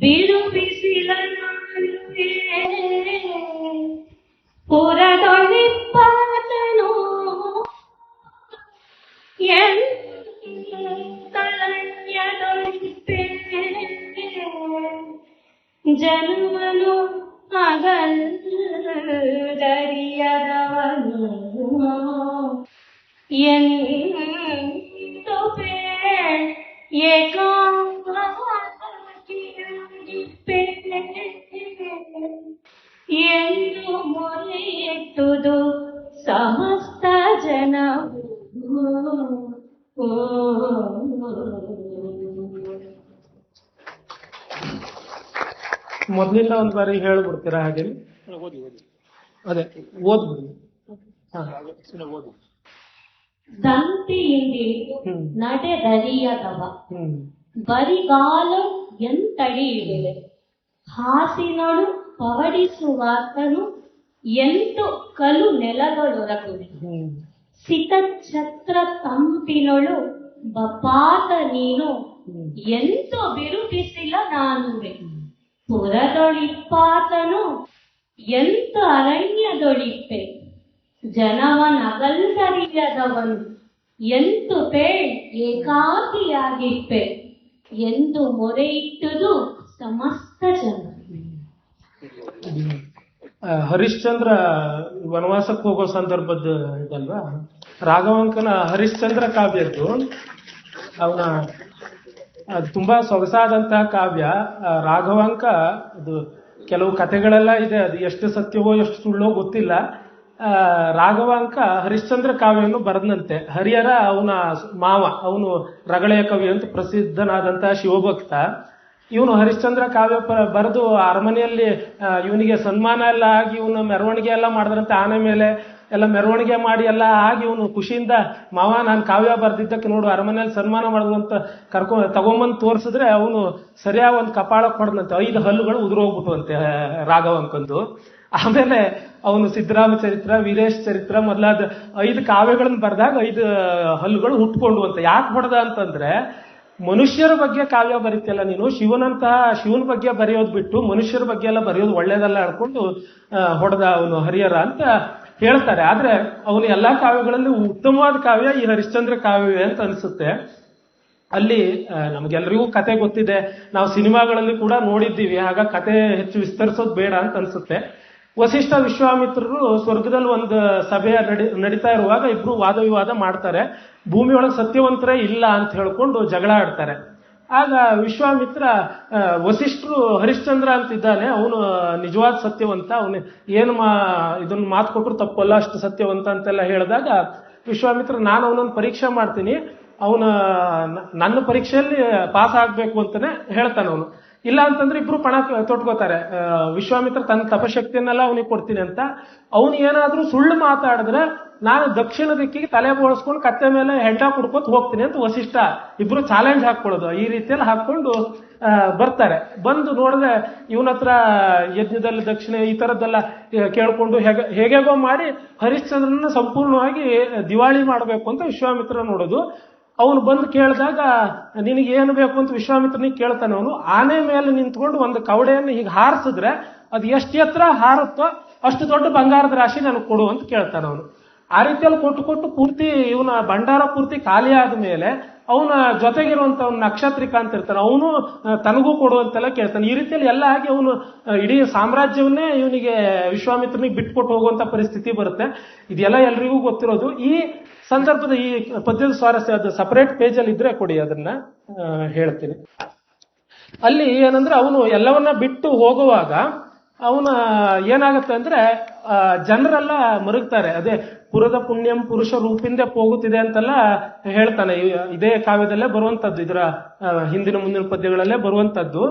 Biro Bisilan ಬಾರಿ ಹೇಳ್ಬಿಡ್ತೀರಾ ಹಾಗೆ? ಅದೇ ಓದ್ಬಿಡಿ. ಹ್ಮ್. ನಡೆದರಿಯದವ. ಬರಿಗಾಲು ಎಂತಡಿ ಇಡಿದೆ ಹಾಸಿನಳು ಪವಡಿಸುವಾತನು ಎಂಟು ಕಲು ನೆಲಗಳೊರಗುವೆ. ಸಿತ ಛತ್ರ ತಂಪಿನಳು ಬಪಾತ ನೀನು ಎಂತ ಎಂತು ಬಿರುಪಿಸಿಲ್ಲ ನಾನುವೆ. ಪುರದೊಳಿಪ್ಪಾತನು ಎಂತ ಅರಣ್ಯದೊಳಿಪ್ಪೆ ಜನವನಗಲ್ದರಿಯದವನು ಎಂತು ಪೇ ಏಕಾಕಿಯಾಗಿಪ್ಪೆ ಎಂದು ಮೊರೆಯಿಟ್ಟುದು ಸಮಸ್ತ ಜನ ಹರಿಶ್ಚಂದ್ರ ವನವಾಸಕ್ಕೆ ಹೋಗೋ ಸಂದರ್ಭದ ಇದಲ್ವಾ? ರಾಘವಂಕನ ಹರಿಶ್ಚಂದ್ರ ಕಾವ್ಯದ್ದು. ಅವನ ಅದು ತುಂಬಾ ಸೊಗಸಾದಂತಹ ಕಾವ್ಯ. ರಾಘವಾಂಕ, ಅದು ಕೆಲವು ಕಥೆಗಳೆಲ್ಲ ಇದೆ. ಅದು ಎಷ್ಟು ಸತ್ಯವೋ, ಎಷ್ಟು ಸುಳ್ಳೋ ಗೊತ್ತಿಲ್ಲ. ರಾಘವಾಂಕ ಹರಿಶ್ಚಂದ್ರ ಕಾವ್ಯವನ್ನು ಬರೆದಂತೆ ಹರಿಹರ ಅವನ ಮಾವ, ಅವನು ರಗಳೆಯ ಕವಿ ಅಂತ ಪ್ರಸಿದ್ಧನಾದಂತಹ ಶಿವಭಕ್ತ. ಇವನು ಹರಿಶ್ಚಂದ್ರ ಕಾವ್ಯ ಬರೆದು ಅರಮನೆಯಲ್ಲಿ ಇವನಿಗೆ ಸನ್ಮಾನ ಎಲ್ಲ ಆಗಿ, ಇವನು ಮೆರವಣಿಗೆ ಎಲ್ಲ ಮಾಡಿದ್ರಂತೆ ಆನೆ ಮೇಲೆ ಎಲ್ಲ ಮೆರವಣಿಗೆ ಮಾಡಿ ಎಲ್ಲ ಆಗಿ ಇವನು ಖುಷಿಯಿಂದ, ಮಾವ ನಾನು ಕಾವ್ಯ ಬರೆದಿದ್ದಕ್ಕೆ ನೋಡು, ಅರಮನೆಯಲ್ಲಿ ಸನ್ಮಾನ ಮಾಡಿದಂತ ಅಂತ ಕರ್ಕೊಂಡ್ ತಗೊಂಬಂದು ತೋರಿಸಿದ್ರೆ ಅವನು ಸರಿಯಾಗಿ ಒಂದು ಕಪಾಳಕ್ಕೆ ಹೊಡೆದಂತೆ ಐದು ಹಲ್ಲುಗಳು ಉದುರೋಗ್ಬಿಟ್ಟುವಂತೆ ಅನ್ಕೊಂಡು ಆಮೇಲೆ ಅವನು ಸಿದ್ದರಾಮ ಚರಿತ್ರ, ವೀರೇಶ್ ಚರಿತ್ರ ಮೊದಲಾದ ಐದು ಕಾವ್ಯಗಳನ್ನ ಬರೆದಾಗ ಐದು ಹಲ್ಲುಗಳು ಹುಟ್ಕೊಂಡು ಅಂತ ಯಾಕೆ ಹೊಡೆದ ಅಂತಂದ್ರೆ, ಮನುಷ್ಯರ ಬಗ್ಗೆ ಕಾವ್ಯ ಬರೀತಿಯಲ್ಲ ನೀನು ಶಿವನಂತಹ ಶಿವನ ಬಗ್ಗೆ ಬರೆಯೋದು ಬಿಟ್ಟು ಮನುಷ್ಯರ ಬಗ್ಗೆ ಎಲ್ಲ ಬರೆಯೋದು ಒಳ್ಳೇದಲ್ಲ ಅನ್ಕೊಂಡು ಹೊಡೆದ ಅವನು ಹರಿಹರ ಅಂತ ಹೇಳ್ತಾರೆ. ಆದ್ರೆ ಅವನು ಎಲ್ಲಾ ಕಾವ್ಯಗಳಲ್ಲಿ ಉತ್ತಮವಾದ ಕಾವ್ಯ ಈ ಹರಿಶ್ಚಂದ್ರ ಕಾವ್ಯವೇ ಅಂತ ಅನಿಸುತ್ತೆ. ಅಲ್ಲಿ ನಮ್ಗೆಲ್ರಿಗೂ ಕತೆ ಗೊತ್ತಿದೆ. ನಾವು ಸಿನಿಮಾಗಳಲ್ಲಿ ಕೂಡ ನೋಡಿದ್ದೀವಿ. ಆಗ ಕತೆ ಹೆಚ್ಚು ವಿಸ್ತರಿಸೋದು ಬೇಡ ಅಂತ ಅನ್ಸುತ್ತೆ. ವಸಿಷ್ಠ ವಿಶ್ವಾಮಿತ್ರರು ಸ್ವರ್ಗದಲ್ಲಿ ಒಂದು ಸಭೆ ನಡಿ, ನಡೀತಾ ಇರುವಾಗ ಇಬ್ರು ವಾದ ವಿವಾದ ಮಾಡ್ತಾರೆ. ಭೂಮಿಯೊಳಗೆ ಸತ್ಯವಂತರೇ ಇಲ್ಲ ಅಂತ ಹೇಳ್ಕೊಂಡು ಜಗಳ ಆಡ್ತಾರೆ. ಆಗ ವಿಶ್ವಾಮಿತ್ರ ವಸಿಷ್ಠರು ಹರಿಶ್ಚಂದ್ರ ಅಂತ ಇದ್ದಾನೆ ಅವನು ನಿಜವಾದ ಸತ್ಯವಂತ. ಅವನು ಏನು ಮಾ ಇದನ್ನು ಮಾತು ಕೊಟ್ಟರು ತಪ್ಪಲ್ಲ, ಅಷ್ಟು ಸತ್ಯವಂತ ಅಂತೆಲ್ಲ ಹೇಳಿದಾಗ ವಿಶ್ವಾಮಿತ್ರ, ನಾನು ಅವನನ್ನು ಪರೀಕ್ಷೆ ಮಾಡ್ತೀನಿ. ಅವನ ನನ್ನ ಪರೀಕ್ಷೆಯಲ್ಲಿ ಪಾಸ್ ಆಗಬೇಕು ಅಂತಾನೆ ಹೇಳ್ತಾನೆ ಅವನು. ಇಲ್ಲ ಅಂತಂದ್ರೆ ಇಬ್ರು ಪಣ ತೊಟ್ಕೋತಾರೆ. ವಿಶ್ವಾಮಿತ್ರ ತನ್ನ ತಪಶಕ್ತಿಯನ್ನೆಲ್ಲ ಅವನಿಗೆ ಕೊಡ್ತೀನಿ ಅಂತ. ಅವನು ಏನಾದ್ರೂ ಸುಳ್ಳು ಮಾತಾಡಿದ್ರೆ ನಾನು ದಕ್ಷಿಣ ದಿಕ್ಕಿಗೆ ತಲೆ ಬೋಳಿಸ್ಕೊಂಡು ಕತ್ತೆ ಮೇಲೆ ಹೆಂಡ ಕುಡ್ಕೊತ ಹೋಗ್ತೀನಿ ಅಂತ ವಸಿಷ್ಠ ಇಬ್ರು ಚಾಲೆಂಜ್ ಹಾಕೊಳ್ಳೋದು ಈ ರೀತಿಯಲ್ಲಿ ಹಾಕೊಂಡು ಬರ್ತಾರೆ. ಬಂದು ನೋಡಿದ್ರೆ ಇವನ ಹತ್ರ ಯಜ್ಞದಲ್ಲಿ ದಕ್ಷಿಣ ಈ ತರದ್ದೆಲ್ಲ ಕೇಳ್ಕೊಂಡು ಹೇಗೆ, ಹೇಗೇಗೋ ಮಾಡಿ ಹರಿಶ್ಚಂದ್ರನ ಸಂಪೂರ್ಣವಾಗಿ ದಿವಾಳಿ ಮಾಡಬೇಕು ಅಂತ ವಿಶ್ವಾಮಿತ್ರ ನೋಡೋದು. ಅವನು ಬಂದು ಕೇಳಿದಾಗ, ನಿನಗೆ ಏನು ಬೇಕು ಅಂತ ವಿಶ್ವಾಮಿತ್ರನಿಗೆ ಕೇಳ್ತಾನೆ. ಅವನು ಆನೆ ಮೇಲೆ ನಿಂತ್ಕೊಂಡು ಒಂದು ಕವಡೆಯನ್ನು ಹೀಗೆ ಹಾರಿಸಿದ್ರೆ ಅದು ಎಷ್ಟು ಎತ್ತರ ಹಾರುತ್ತೋ ಅಷ್ಟು ದೊಡ್ಡ ಬಂಗಾರದ ರಾಶಿ ನನಗೆ ಕೊಡು ಅಂತ ಕೇಳ್ತಾನೆ ಅವನು. ಆ ರೀತಿಯಲ್ಲಿ ಕೊಟ್ಟು ಕೊಟ್ಟು ಪೂರ್ತಿ ಇವನ ಭಂಡಾರ ಪೂರ್ತಿ ಖಾಲಿ ಆದ ಮೇಲೆ ಅವನ ಜೊತೆಗಿರುವಂತ ಅವ್ನ ನಕ್ಷತ್ರಿಕ ಅಂತ ಇರ್ತಾನೆ. ಅವನು ತನಗೂ ಕೊಡುವಂತೆಲ್ಲ ಕೇಳ್ತಾನೆ. ಈ ರೀತಿಯಲ್ಲಿ ಎಲ್ಲ ಆಗಿ ಅವನು ಇಡೀ ಸಾಮ್ರಾಜ್ಯವನ್ನೇ ಇವನಿಗೆ ವಿಶ್ವಾಮಿತ್ರನಿಗೆ ಬಿಟ್ಕೊಟ್ಟು ಹೋಗುವಂತ ಪರಿಸ್ಥಿತಿ ಬರುತ್ತೆ. ಇದೆಲ್ಲ ಎಲ್ರಿಗೂ ಗೊತ್ತಿರೋದು. ಈ ಸಂದರ್ಭದ ಈ ಪದ್ಯದ ಸ್ವಾರಸ್ಯ ಅದು ಸಪರೇಟ್ ಪೇಜ್ ಅಲ್ಲಿ ಇದ್ರೆ ಕೊಡಿ, ಅದನ್ನ ಹೇಳ್ತೀನಿ. ಅಲ್ಲಿ ಏನಂದ್ರೆ ಅವನು ಎಲ್ಲವನ್ನ ಬಿಟ್ಟು ಹೋಗುವಾಗ ಅವನ ಏನಾಗುತ್ತೆ ಅಂದ್ರೆ ಜನರೆಲ್ಲ ಮರುಗ್ತಾರೆ. ಅದೇ ಪುರದ ಪುಣ್ಯಂ ಪುರುಷ ರೂಪಿಂದೆ ಹೋಗುತ್ತಿದೆ ಅಂತೆಲ್ಲ ಹೇಳ್ತಾನೆ. ಇದೇ ಕಾವ್ಯದಲ್ಲೇ ಬರುವಂತದ್ದು, ಇದರ ಹಿಂದಿನ ಮುಂದಿನ ಪದ್ಯಗಳಲ್ಲೇ ಬರುವಂತದ್ದು.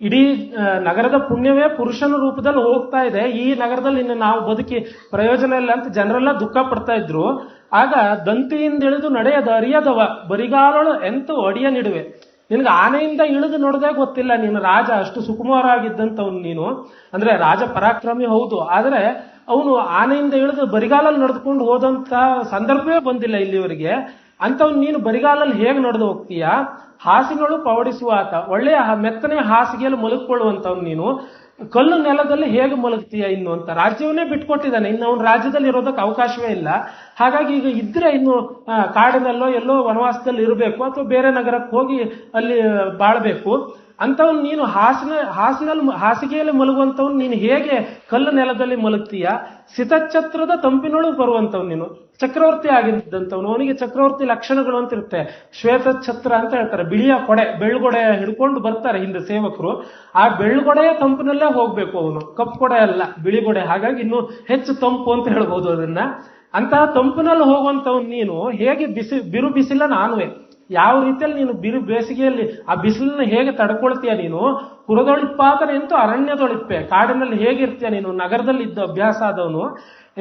ಇಡೀ ನಗರದ ಪುಣ್ಯವೇ ಪುರುಷನ ರೂಪದಲ್ಲಿ ಹೋಗ್ತಾ ಇದೆ. ಈ ನಗರದಲ್ಲಿ ಇನ್ನು ನಾವು ಬದುಕಿ ಪ್ರಯೋಜನ ಇಲ್ಲ ಅಂತ ಜನರೆಲ್ಲ ದುಃಖ ಪಡ್ತಾ ಇದ್ರು. ಆಗ ದಂತಿಯಿಂದ ಇಳಿದು ನಡೆಯದ ಅರಿಯದವ ಬರಿಗಾಲಳು ಎಂತೂ ಅಡಿಯ ನಿಡುವೆ. ನಿನಗೆ ಆನೆಯಿಂದ ಇಳಿದು ನೋಡದೆ ಗೊತ್ತಿಲ್ಲ. ನೀನು ರಾಜ, ಅಷ್ಟು ಸುಕುಮಾರ ಆಗಿದ್ದಂಥವ್ನು ನೀನು. ಅಂದ್ರೆ ರಾಜ ಪರಾಕ್ರಮಿ ಹೌದು. ಆದರೆ ಅವನು ಆನೆಯಿಂದ ಇಳಿದು ಬರಿಗಾಲಲ್ಲಿ ನಡೆದುಕೊಂಡು ಹೋದಂತ ಸಂದರ್ಭವೇ ಬಂದಿಲ್ಲ ಇಲ್ಲಿವರೆಗೆ. ಅಂಥವ್ನು ನೀನು ಬರಿಗಾಲಲ್ಲಿ ಹೇಗೆ ನಡೆದು ಹೋಗ್ತೀಯಾ? ಹಾಸಿಗೆಗಳು ಪವಡಿಸುವ ಆತ. ಒಳ್ಳೆಯ ಮೆತ್ತನೆ ಹಾಸಿಗೆಯಲ್ಲಿ ಮಲಗಿಕೊಳ್ಳುವಂಥವ್ನು ನೀನು. ಕಲ್ಲು ನೆಲದಲ್ಲಿ ಹೇಗೆ ಮಲಗ್ತೀಯ ಇನ್ನು ಅಂತ. ರಾಜ್ಯವನ್ನೇ ಬಿಟ್ಕೊಟ್ಟಿದ್ದಾನೆ. ಇನ್ನು ಅವನು ರಾಜ್ಯದಲ್ಲಿ ಇರೋದಕ್ಕೆ ಅವಕಾಶವೇ ಇಲ್ಲ. ಹಾಗಾಗಿ ಈಗ ಇದ್ರೆ ಇನ್ನು ಕಾಡಿನಲ್ಲೋ ಎಲ್ಲೋ ವನವಾಸದಲ್ಲಿ ಇರಬೇಕು ಅಥವಾ ಬೇರೆ ನಗರಕ್ಕೆ ಹೋಗಿ ಅಲ್ಲಿ ಬಾಳ್ಬೇಕು. ಅಂಥವ್ನು ನೀನು ಹಾಸಿನ, ಹಾಸಿನಲ್ಲಿ ಹಾಸಿಗೆಯಲ್ಲಿ ಮಲಗುವಂಥವ್ನು ನೀನು ಹೇಗೆ ಕಲ್ಲು ನೆಲದಲ್ಲಿ ಮಲಗ್ತೀಯ? ಸಿತಚ್ಛತ್ರದ ತಂಪಿನೊಳಗೆ ಬರುವಂಥವ್ನು ನೀನು. ಚಕ್ರವರ್ತಿ ಆಗಿದ್ದಂಥವ್ನು. ಅವನಿಗೆ ಚಕ್ರವರ್ತಿ ಲಕ್ಷಣಗಳು ಅಂತ ಇರುತ್ತೆ ಶ್ವೇತ ಛತ್ರ ಅಂತ ಹೇಳ್ತಾರೆ. ಬಿಳಿಯ ಕೊಡೆ, ಬೆಳ್ಗೊಡೆ ಹಿಡ್ಕೊಂಡು ಬರ್ತಾರೆ ಹಿಂದೆ ಸೇವಕರು. ಆ ಬೆಳ್ಗೊಡೆಯ ತಂಪಿನಲ್ಲೇ ಹೋಗ್ಬೇಕು ಅವನು. ಕಪ್ಪು ಕೊಡೆ ಅಲ್ಲ ಬಿಳಿಗೊಡೆ ಹಾಗಾಗಿ ಇನ್ನು ಹೆಚ್ಚು ತಂಪು ಅಂತ ಹೇಳ್ಬೋದು ಅದನ್ನ. ಅಂತಹ ತಂಪಿನಲ್ಲಿ ಹೋಗುವಂಥವ್ನು ನೀನು ಹೇಗೆ ಬಿಸಿ, ಬಿರು ಬಿಸಿಲ ನಾನುವೆ. ಯಾವ ರೀತಿಯಲ್ಲಿ ನೀನು ಬಿರು ಬೇಸಿಗೆಯಲ್ಲಿ ಆ ಬಿಸಿಲನ್ನ ಹೇಗೆ ತಡ್ಕೊಳ್ತೀಯ ನೀನು? ಪುರದೊಳಿಪ್ಪಾತನ ಎಂತೂ ಅರಣ್ಯದೊಳಿಪ್ಪೆ ಕಾಡಿನಲ್ಲಿ ಹೇಗಿರ್ತೀಯ ನೀನು? ನಗರದಲ್ಲಿ ಇದ್ದ ಅಭ್ಯಾಸ ಆದವನು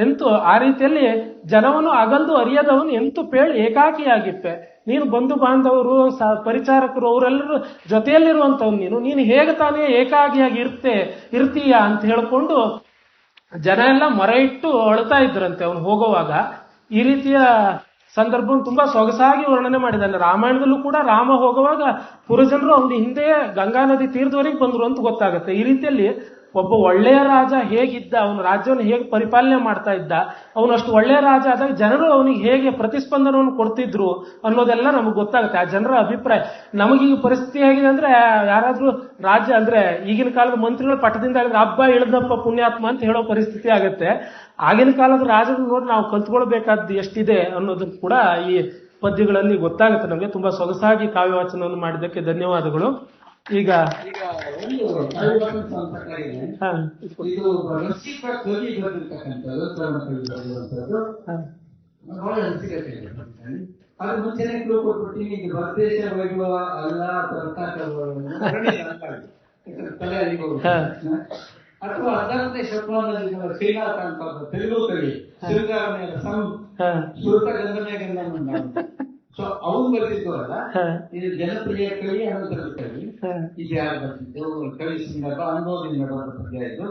ಎಂತೂ ಆ ರೀತಿಯಲ್ಲಿ ಜನವನ್ನು ಅಗಲ್ದು ಅರಿಯದವನು ಎಂತೂ ಪೇಳಿ ಏಕಾಕಿಯಾಗಿಪ್ಪೆ. ನೀನು ಬಂಧು ಬಾಂಧವರು ಪರಿಚಾರಕರು, ಅವರೆಲ್ಲರೂ ಜೊತೆಯಲ್ಲಿರುವಂಥವ್ನು ನೀನು. ನೀನು ಹೇಗೆ ತಾನೇ ಏಕಾಗಿಯಾಗಿ ಇರ್ತೆ, ಇರ್ತೀಯ ಅಂತ ಹೇಳ್ಕೊಂಡು ಜನ ಎಲ್ಲ ಮೊರೆ ಇಟ್ಟು ಅಳ್ತಾ ಇದ್ರಂತೆ ಅವನು ಹೋಗುವಾಗ. ಈ ರೀತಿಯ ಸಂದರ್ಭವನ್ನು ತುಂಬಾ ಸೊಗಸಾಗಿ ವರ್ಣನೆ ಮಾಡಿದ್ದಾನೆ ರಾಮಾಯಣದಲ್ಲೂ ಕೂಡ ರಾಮ ಹೋಗುವಾಗ ಪುರಜನರು ಅವನ ಹಿಂದೆ ಗಂಗಾ ನದಿ ತೀರದವರೆಗೆ ಬಂದ್ರು ಅಂತ ಗೊತ್ತಾಗುತ್ತೆ. ಈ ರೀತಿಯಲ್ಲಿ ಒಬ್ಬ ಒಳ್ಳೆಯ ರಾಜ ಹೇಗಿದ್ದ, ಅವನು ರಾಜ್ಯವನ್ನು ಹೇಗೆ ಪರಿಪಾಲನೆ ಮಾಡ್ತಾ ಇದ್ದ ಅವನಷ್ಟು ಒಳ್ಳೆಯ ರಾಜ ಆದಾಗ ಜನರು ಅವನಿಗೆ ಹೇಗೆ ಪ್ರತಿಸ್ಪಂದನವನ್ನು ಕೊಡ್ತಿದ್ರು ಅನ್ನೋದೆಲ್ಲ ನಮಗೆ ಗೊತ್ತಾಗುತ್ತೆ. ಆ ಜನರ ಅಭಿಪ್ರಾಯ ನಮಗೀಗ ಪರಿಸ್ಥಿತಿ ಹೇಗಿದೆ ಅಂದ್ರೆ, ಯಾರಾದ್ರೂ ರಾಜ್ಯ ಅಂದ್ರೆ, ಈಗಿನ ಕಾಲದ ಮಂತ್ರಿಗಳು ಪಟ್ಟದಿಂದ ಹೇಳಿದ್ರೆ ಹಬ್ಬ ಇಳಿದಪ್ಪ ಪುಣ್ಯಾತ್ಮ ಅಂತ ಹೇಳೋ ಪರಿಸ್ಥಿತಿ ಆಗುತ್ತೆ. ಆಗಿನ ಕಾಲದ ರಾಜರನ್ನ ನೋಡಿ ನಾವು ಕಲ್ತ್ಕೊಳ್ಬೇಕಾದ್ದು ಎಷ್ಟಿದೆ ಅನ್ನೋದನ್ನು ಕೂಡ ಈ ಪದ್ಯಗಳಲ್ಲಿ ಗೊತ್ತಾಗುತ್ತೆ ನಮಗೆ. ತುಂಬಾ ಸೊಗಸಾಗಿ ಕಾವ್ಯ ವಾಚನವನ್ನು ಮಾಡಿದ್ದಕ್ಕೆ ಧನ್ಯವಾದಗಳು. ಈಗ ಇದು. ರಸಿಕ ಕವಿ. ಬಹಳ ರಸಿಕತೆ. ಅದು ಮುಂಚೆನೆ ಕ್ಲೂ ಇದು ವೈಭವ ಅಲ್ಲ ತಲೆ. ಅಥವಾ ಅದರಂತೆ ನಮ್ಮ ಶ್ರೀನಾಥ ಅಂತ ತೆಲುಗು ಕವಿ ಸಿರುಗಾರನೇ ಸಂ ಹಾ, ಸುರತ ಗಂಗನ ಸೊ ಅವ್ನು ಬರ್ತಿದ್ವಲ್ಲ ಇದು ಜನಪ್ರಿಯ ಕವಿ ಅನಂತರ ಕವಿ. ಇದು ಯಾರು ಬರ್ತಿದ್ದು? ಕವಿ ಸಂದರ್ಭ ಅನುಭವದಿಂದ ಪದ್ಯ ಇದು.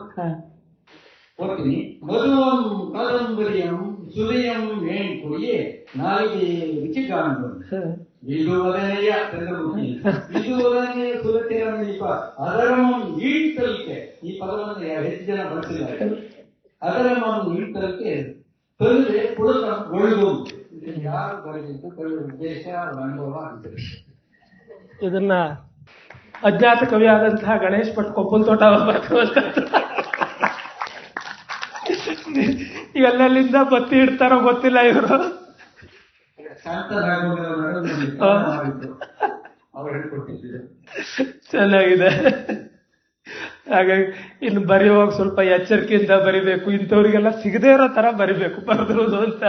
ಓದ್ತೀನಿ. ಮಧುವಂ ಕಾದಂಬರಿಯಂ ಸುರಿಯಂ ಮೇಣ್ ಕೊಡಿಯೇ ನಾಲಿಗೆ ರುಚಿ ಕಾಣುವುದು ವಿದುವದನೆಯ ಚಂದ್ರಮುಖಿ. ವಿದುವದನೆಯ ಸುರತಿರ ದೀಪ ಅದರಮಂ ಈಳ್ತಲಿಕೆ ಈ ಪದವನ್ನು ಹೆಚ್ಚು ಜನ ಬಳಸಿದ್ದಾರೆ ಇದನ್ನ ಅಜ್ಞಾತ ಕವಿ ಆದಂತಹ ಗಣೇಶ್ ಭಟ್ ಕೊಪ್ಪಲ್ ತೋಟ. ಎಲ್ಲೆಲ್ಲಿಂದ ಬತ್ತಿ ಇಡ್ತಾರೋ ಗೊತ್ತಿಲ್ಲ ಇವರು. ಚೆನ್ನಾಗಿದೆ. ಹಾಗಾಗಿ ಇನ್ನು ಬರೆಯುವಾಗ ಸ್ವಲ್ಪ ಎಚ್ಚರಿಕೆಯಿಂದ ಬರಿಬೇಕು. ಇಂಥವ್ರಿಗೆಲ್ಲ ಸಿಗದೇ ಇರೋ ತರ ಬರಿಬೇಕು. ಬರೆದಿರೋದು ಅಂತ.